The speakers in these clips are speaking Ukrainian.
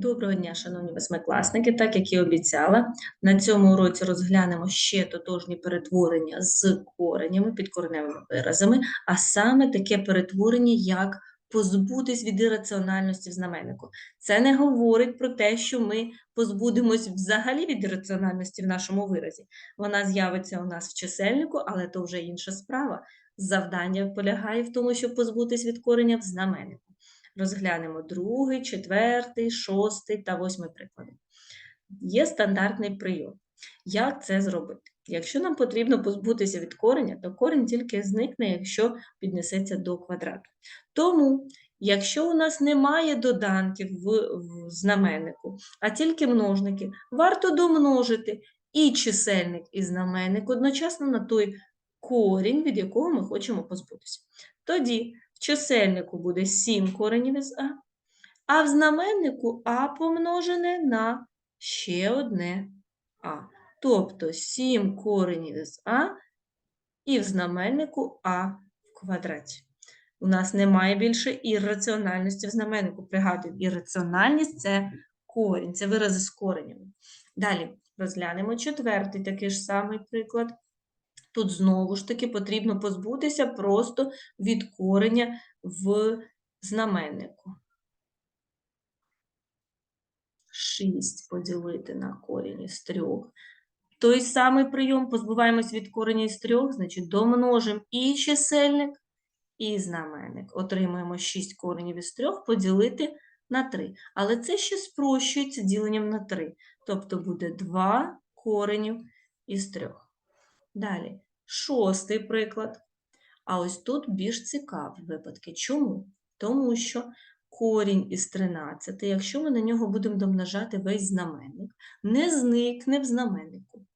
Доброго дня, шановні восьмикласники. Так як і обіцяла, на цьому уроці розглянемо ще тотожні перетворення з коренями, підкореневими виразами, а саме таке перетворення, як позбутись від ірраціональності в знаменнику. Це не говорить про те, що ми позбудемось взагалі від ірраціональності в нашому виразі. Вона з'явиться у нас в чисельнику, але то вже інша справа. Завдання полягає в тому, щоб позбутись від кореня в знаменнику. Розглянемо другий, четвертий, шостий та восьмий приклади. Є стандартний прийом. Як це зробити? Якщо нам потрібно позбутися від кореня, то корінь тільки зникне, якщо піднесеться до квадрату. Тому, якщо у нас немає доданків в, в знаменнику, а тільки множники, варто домножити і чисельник, і знаменник одночасно на той корінь, від якого ми хочемо позбутися. Тоді чисельнику буде 7 коренів із А, а в знаменнику А помножене на ще одне А. Тобто 7 коренів із А і в знаменнику А в квадраті. У нас немає більше ірраціональності в знаменнику. Пригадую, ірраціональність – це корінь, це вирази з коренями. Далі розглянемо четвертий такий ж самий приклад. Тут знову ж таки потрібно позбутися просто від корення в знаменнику. 6 поділити на корінь із 3. Той самий прийом позбуваємось від корення із 3, значить домножимо і чисельник, і знаменник. Отримаємо 6 коренів із 3 поділити на 3. Але це ще спрощується діленням на 3. Тобто буде 2 коренів із 3. Далі, шостий приклад. А ось тут більш цікаві випадки. Чому? Тому що корінь із 13, якщо ми на нього будемо домножати весь знаменник, не зникне в знаменнику.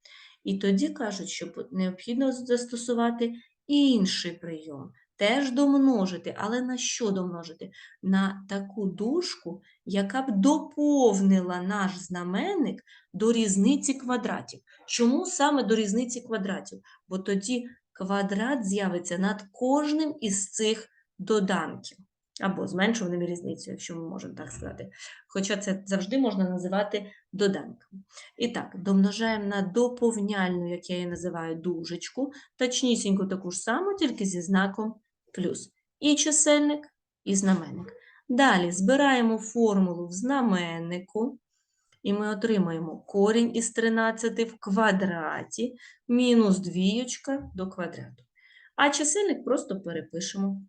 І тоді кажуть, що необхідно застосувати інший прийом. Теж домножити, але на що домножити? На таку дужку, яка б доповнила наш знаменник до різниці квадратів. Чому саме до різниці квадратів? Бо тоді квадрат з'явиться над кожним із цих доданків. Або зменшуваним різницею, якщо ми можемо так сказати. Хоча це завжди можна називати доданком. І так, домножаємо на доповняльну, як я її називаю, дужечку, точнісінько таку ж саму, тільки зі знаком плюс. І чисельник, і знаменник. Далі збираємо формулу в знаменнику, і ми отримаємо корінь із 13 в квадраті мінус двієчка до квадрату. А чисельник просто перепишемо.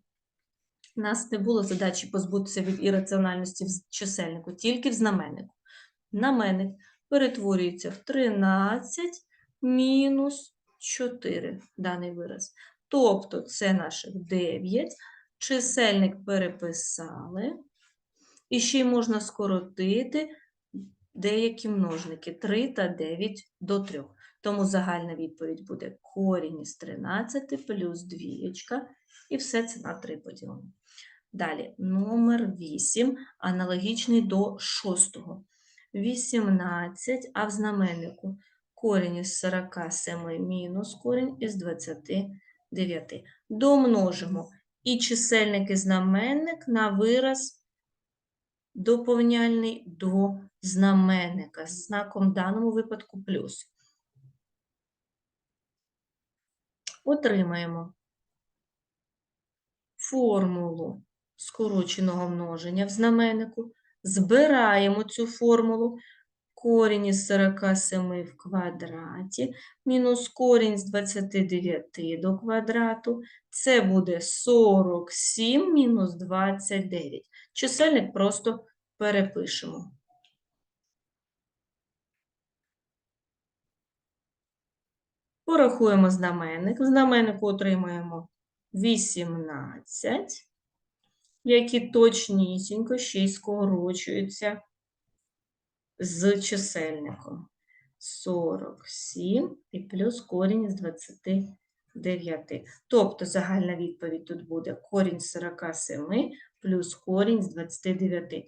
У нас не було задачі позбутися від ірраціональності в чисельнику, тільки в знаменнику. Знаменник перетворюється в 13 мінус 4 даний вираз. Тобто це наших 9. Чисельник переписали. І ще й можна скоротити деякі множники 3 та 9 до 3. Тому загальна відповідь буде корінь із 13 плюс 2, і все це на 3 поділимо. Далі, номер 8, аналогічний до 6. 18, а в знаменнику корінь із 47 мінус корінь із 29. Домножимо і чисельник і знаменник на вираз доповняльний до знаменника з знаком в даному випадку плюс. Отримаємо формулу скороченого множення в знаменнику, збираємо цю формулу, корінь із 47 в квадраті, мінус корінь з 29 до квадрату, це буде 47 мінус 29. Чисельник просто перепишемо. Порахуємо знаменник. В знаменнику отримаємо 18, які точнісінько ще й скорочуються з чисельником. 47 і плюс корінь з 29. Тобто загальна відповідь тут буде корінь з 47 плюс корінь з 29.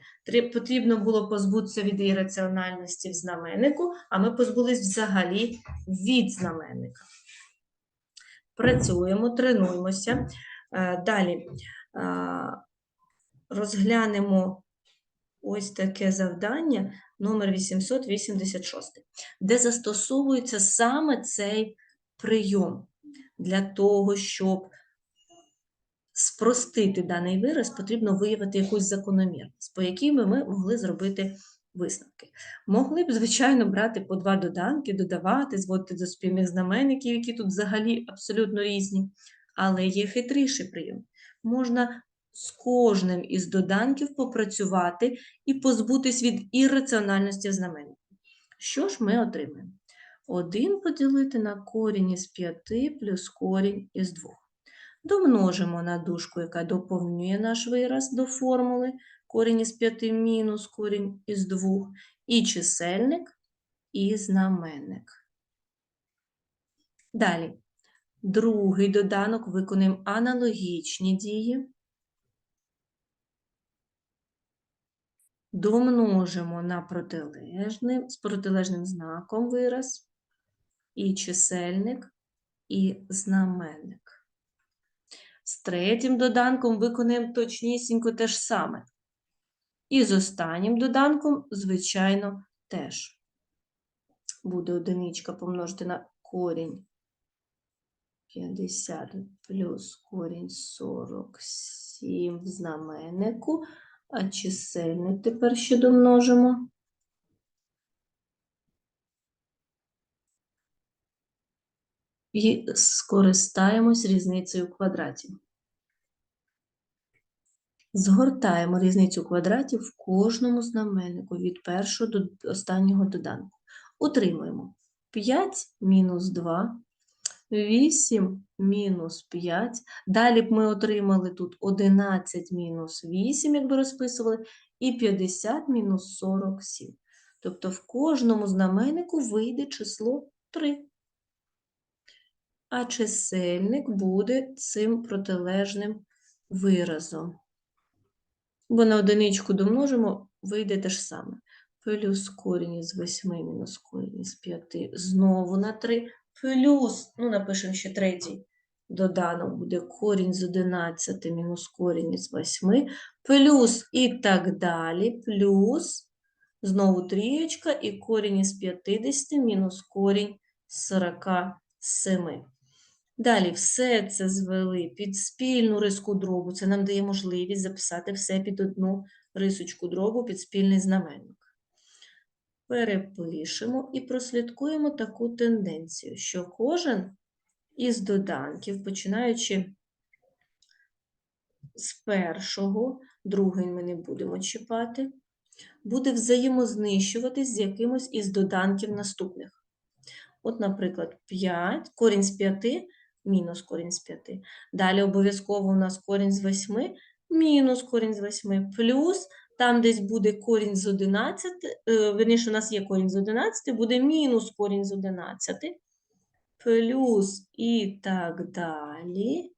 Потрібно було позбутися від ірраціональності в знаменнику, а ми позбулись взагалі від знаменника. Працюємо, тренуємося. Е, далі розглянемо ось таке завдання номер 886, де застосовується саме цей прийом для того, щоб спростити даний вираз, потрібно виявити якусь закономірність, по якій би ми могли зробити висновки. Могли б, звичайно, брати по два доданки, додавати, зводити до спільних знаменників, які тут взагалі абсолютно різні, але є хитріший прийом. Можна з кожним із доданків попрацювати і позбутись від ірраціональності в. Що ж ми отримаємо? 1 поділити на корінь із 5 плюс корінь із 2. Домножимо на дужку, яка доповнює наш вираз до формули корінь із 5 мінус корінь із 2, і чисельник, і знаменник. Далі. Другий доданок виконуємо аналогічні дії. Домножимо на протилежним, з протилежним знаком вираз, і чисельник, і знаменник. З третім доданком виконуємо точнісінько те ж саме. І з останнім доданком, звичайно, теж. Буде одиничка помножити на корінь 50 плюс корінь 47 в знаменнику, а чисельник тепер ще домножимо. І скористаємось різницею квадратів. Згортаємо різницю квадратів в кожному знаменнику від першого до останнього доданку. Утримуємо 5 мінус 2, 8 мінус 5. Далі б ми отримали тут 11 мінус 8, якби розписували, і 50 мінус 47. Тобто в кожному знаменнику вийде число 3. А чисельник буде цим протилежним виразом. Бо на одиничку домножимо, вийде те ж саме. Плюс корінь із 8 мінус корінь із 5 знову на 3. Плюс, ну напишемо ще третій доданок, буде корінь з 11 мінус корінь із 8. Плюс і так далі. Плюс, знову трієчка і корінь із 50 мінус корінь з 47. Далі все це звели під спільну риску дробу. Це нам дає можливість записати все під одну рисочку дробу під спільний знаменник. Перепишемо і прослідкуємо таку тенденцію, що кожен із доданків, починаючи з першого, другий ми не будемо чіпати, буде взаємознищуватись з якимось із доданків наступних. От, наприклад, 5, корінь з 5 мінус корінь з 5. Далі обов'язково у нас корінь з 8, мінус корінь з 8, плюс там десь буде корінь з 11, е, верніше, у нас є корінь з 11, буде мінус корінь з 11, плюс і так далі.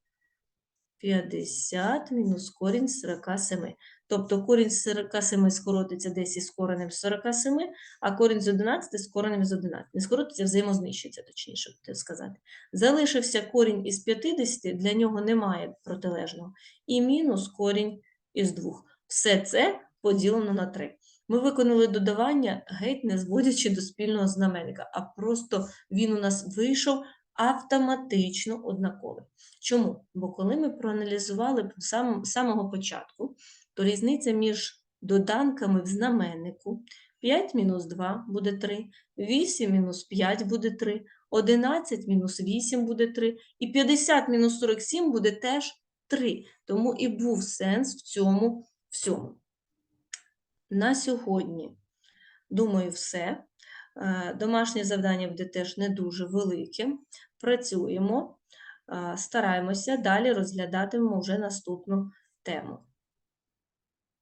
50 мінус корінь з 47. Тобто корінь з 47 скоротиться десь із коренем з 47, а корінь з 11 з коренем з 11. Не скоротиться, взаємознищиться, точніше сказати. Залишився корінь із 50, для нього немає протилежного. І мінус корінь із 2. Все це поділено на 3. Ми виконали додавання, геть не зводячи до спільного знаменника, а просто він у нас вийшов автоматично однаковий. Чому? Бо коли ми проаналізували з самого початку, то різниця між доданками в знаменнику 5 мінус 2 буде 3, 8 мінус 5 буде 3, 11 мінус 8 буде 3, і 50 мінус 47 буде теж 3. Тому і був сенс в цьому всьому. На сьогодні, думаю, все. Е, домашнє завдання буде теж не дуже велике. Працюємо, стараємося, далі розглядатимемо вже наступну тему.